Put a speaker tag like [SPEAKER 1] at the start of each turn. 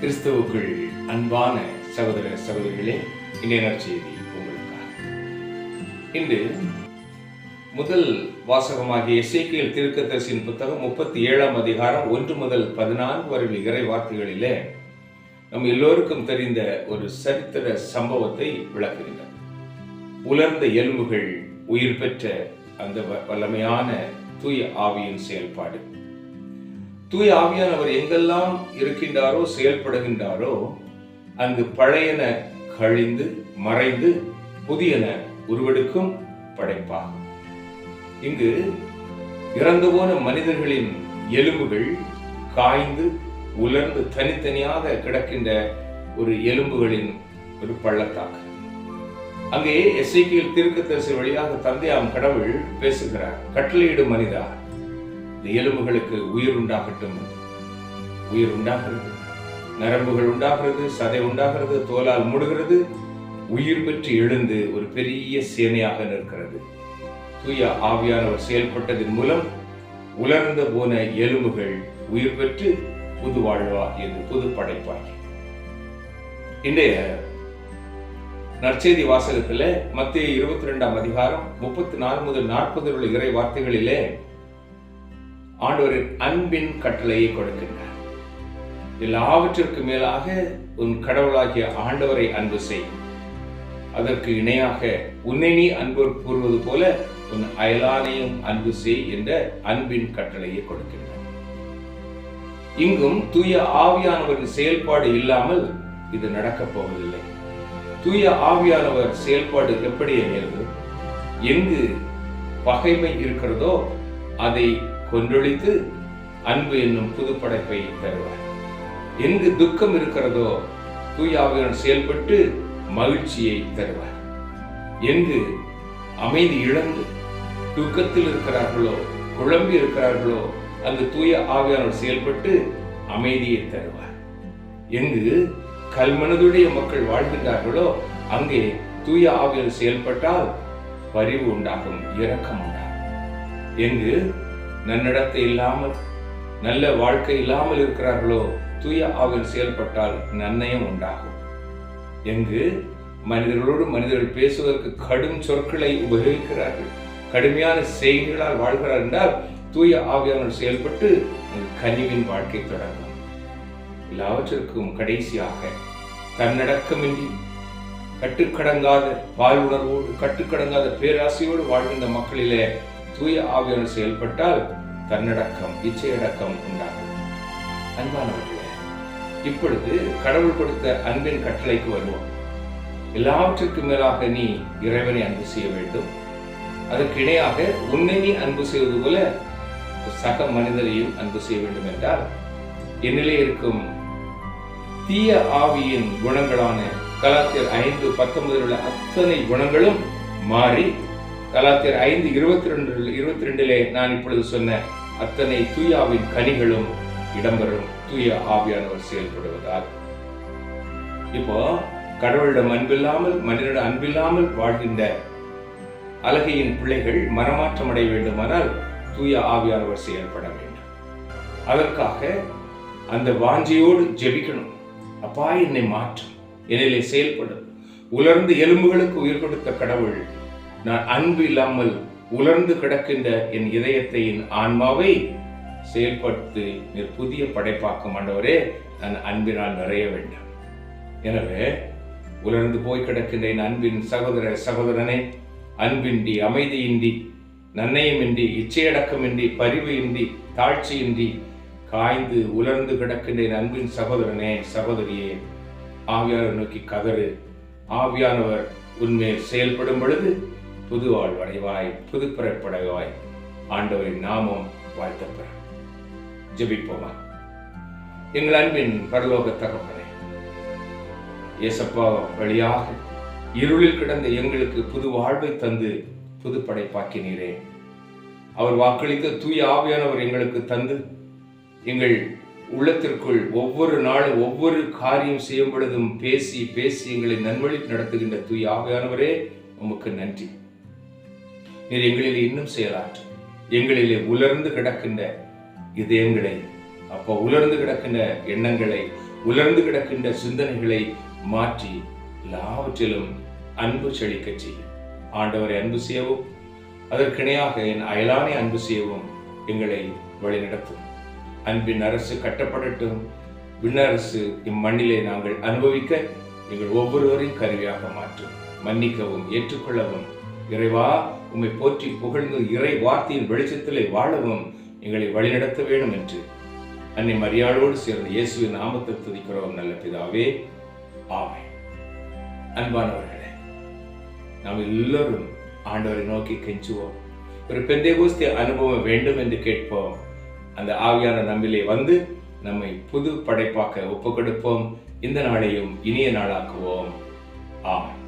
[SPEAKER 1] கிறிஸ்துவுக்குள் அன்பான சகோதர சகோதரிகளே இன்றைய நற்செய்தி உங்களுக்காக. இன்று முதல் வாசகமாகிய இசைக்கியல் திருக்கத்தரசின் புத்தகம் முப்பத்தி ஏழாம் அதிகாரம் ஒன்று முதல் பதினான்கு வரை இறை வார்த்தைகளிலே நம் எல்லோருக்கும் தெரிந்த ஒரு சரித்திர சம்பவத்தை விளக்குகின்றன. உலர்ந்த எலும்புகள் உயிர் பெற்ற அந்த வ- வல்லமையான தூய ஆவியின் செயல்பாடு. தூய ஆவியானவர் எங்கெல்லாம் இருக்கின்றாரோ செயல்படுகின்றாரோ அங்கு பழையன கழிந்து மறைந்து புதியன உருவெடுக்கும் படைப்பாகும். இங்கு இறந்து போன மனிதர்களின் எலும்புகள் காய்ந்து உலர்ந்து தனித்தனியாக கிடக்கின்ற ஒரு எலும்புகளின் ஒரு பள்ளத்தாக்கு. அங்கே எஸ்ஐக்கியில் தீர்க்கதரிசி வழியாக தந்தையாம் கடவுள் பேசுகிறார் கட்டளையிடும் மனிதா இந்த எலும்புகளுக்கு உயிர் உண்டாகட்டும். உயிர் உண்டாகிறது நரம்புகள் உண்டாகிறது சதை உண்டாகிறது தோலால் மூடுகிறது உயிர் பெற்று எழுந்து ஒரு பெரிய சேனையாக நிற்கிறது. தூய ஆவியானவர் செயல்பட்டதன் மூலம் உலர்ந்த போன எலும்புகள் உயிர் பெற்று புது வாழ்வா என்று புது படைப்பாகி இன்றைய நற்செய்தி வாசகத்தில் மத்திய இருபத்தி ரெண்டாம் அதிகாரம் முப்பத்தி நாலு முதல் நாற்பது உள்ள இறை வார்த்தைகளிலே ஆண்டவரின் அன்பின் கட்டளையை கொடுக்கின்றார். எல்லாவற்றிற்கு மேலாக உன் கடவுளாகிய ஆண்டவரை அன்பு செய். அதற்கு இணையாக உன்னை நீ அன்பு கூறுவது போல உன் அயலானையும் அன்பு செய் என்ற அன்பின் கட்டளையை கொடுக்கின்றார். இங்கும் தூய ஆவியானவரின் செயல்பாடு இல்லாமல் இது நடக்கப் போவதில்லை. தூய ஆவியானவர் செயல்பாடு எப்படி எனில் எங்கு பகைமை இருக்கிறதோ அதை கொன்றொழித்து அன்பு என்னும் புது படைப்பை தருவார். எங்கு துக்கம் இருக்கிறதோ தூய ஆவியானவர் செயல்பட்டு மகிழ்ச்சியை தருவார். எங்கு அமைதி இழந்து துக்கத்தில் இருக்கிறார்களோ குழம்பி இருக்கிறார்களோ அங்கு தூய ஆவியானவர் செயல்பட்டு அமைதியை தருவார். எங்கு கல்மனதுடைய மக்கள் வாழ்கின்றார்களோ அங்கே தூய ஆவியல் செயல்பட்டால் பரிவு உண்டாகும் இரக்கம் உண்டாகும். எங்கு நன்னடத்தை இல்லாமல் நல்ல வாழ்க்கை இல்லாமல் இருக்கிறார்களோ தூய ஆவியில் செயல்பட்டால் நன்னயம் உண்டாகும். எங்கு மனிதர்களோடு மனிதர்கள் பேசுவதற்கு கடும் சொற்களை உபயோகிக்கிறார்கள் கடுமையான செய்திகளால் வாழ்கிறார் என்றால் தூய ஆவியானவர் செயல்பட்டு உங்கள் கனிவின் வாழ்க்கை தொடங்கும் எல்லாவற்றிற்கும் கடைசியாக தன்னடக்கமின்றி கட்டுக்கடங்காத வாழ்வுணர்வோடு கட்டுக்கடங்காத பேராசையோடு வாழ்கின்ற மக்களிலே தூய ஆவியானவர் செயல்பட்டால் தன்னடக்கம் இச்சையடக்கம் உண்டாகும். அன்பானவர்களே இப்பொழுது கடவுள் கொடுத்த அன்பின் கட்டளைக்கு வருவோம். எல்லாவற்றிற்கும் மேலாக நீ இறைவனை அன்பு செய்ய வேண்டும். அதற்கு இணையாக உன்னை நீ அன்பு செய்வது போல சக மனிதரையும் அன்பு செய்ய வேண்டும் என்றால் என்னிலே இருக்கும் தீய ஆவியின் குணங்களான கலாத்தியர் ஐந்து பத்தொன்பதில் உள்ள அத்தனை குணங்களும் மாறி கலாத்தியர் ஐந்து இருபத்தி ரெண்டு இருபத்தி ரெண்டிலே நான் இப்பொழுது சொன்ன அத்தனை தூய ஆவின் கனிகளும் இடம்பெறும். தூய ஆவியானவர் செயல்படுவதால். இப்போ கடவுளிடம் அன்பில்லாமல் மனிதனிடம் அன்பில்லாமல் வாழ்கின்ற அழகையின் பிள்ளைகள் மனமாற்றம் அடைய வேண்டுமானால் தூய ஆவியானவர் செயல்பட வேண்டும். அதற்காக அந்த வாஞ்சையோடு ஜெபிக்கணும். அப்பா என்னை மாற்றும் என்னிலே செயல்படும் உலர்ந்து எலும்புகளுக்கு உயிர் கொடுத்த கடவுள் நான் அன்பு இல்லாமல் உலர்ந்து கிடக்கின்ற என் இதயத்தை என் ஆன்மாவை செயல்படுத்தி நீர் புதிய படைப்பாக்கும் ஆண்டவரே நான் அன்பினால் நிறைய வேண்டும். எனவே உலர்ந்து போய் கிடக்கின்ற என் அன்பின் சகோதர சகோதரனே அன்பின்றி அமைதியின்றி நன்னயமின்றி இச்சையடக்கமின்றி பரிவு இன்றி தாழ்ச்சியின்றி காய்ந்து உலர்ந்து கிடக்கின்ற அன்பின் சகோதரனே சகோதரியே ஆவியாரை நோக்கி கதறு. ஆவியானவர் உன்மேல் செயல்படும் பொழுது புது வாழ்வடைவாய் புது பிறப்படைவாய். ஆண்டவரின் நாமம் வாழ்த்தப்பெற ஜபிப்போமா? எங்கள் அன்பின் பரலோக தகப்பனே இயேசப்பா வழியாக இருளில் கிடந்த எங்களுக்கு புது வாழ்வை தந்து புது படைப்பாக்கினீரே அவர் வாக்களித்த தூய ஆவியானவர் எங்களுக்கு தந்து எங்கள் உள்ளத்திற்குள் ஒவ்வொரு நாளும் ஒவ்வொரு காரியம் செய்யும் பொழுதும் பேசி பேசி எங்களை நன்வழி நடத்துகின்ற தூய் ஆவியானவரே உமக்கு நன்றி. நீர் எங்களிலே இன்னும் செயலாற்று. எங்களிலே உலர்ந்து கிடக்கின்ற இதயங்களை அப்போ உலர்ந்து கிடக்கின்ற எண்ணங்களை உலர்ந்து கிடக்கின்ற சிந்தனைகளை மாற்றி எல்லாவற்றிலும் அன்பு செழிக்கச் செய்யும். ஆண்டவரை அன்பு செய்யவும் அதற்கிணையாக என் அயலானை அன்பு செய்யவும் எங்களை வழிநடத்தும் அன்பின் அரசு கட்டப்படட்டும். விண்ணரசு இம்மண்ணிலே நாங்கள் அனுபவிக்க எங்கள் ஒவ்வொருவரையும் கருவியாக மாற்றும். மன்னிக்கவும் ஏற்றுக்கொள்ளவும். இறைவா உம்மை போற்றி புகழ்ந்து இறை வார்த்தையின் வெளிச்சத்திலே வாழவும் எங்களை வழிநடத்த வேண்டும் என்று. அன்னை மரியாளோடு சேர்ந்த இயேசுவின் நாமத்தை துதிக்கிறோம் நல்ல பிதாவே. ஆமை அன்பானவர்கள் நாம் எல்லோரும் ஆண்டவரை நோக்கி கெஞ்சுவோம். ஒரு பெந்தேகோஸ்தே அனுபவம் வேண்டும் என்று கேட்போம். அந்த ஆவியான நம்மிலே வந்து நம்மை புது படைப்பாக்க ஒப்புக் கொடுப்போம் இந்த நாளையும் இனிய நாளாக்குவோம். ஆமாம்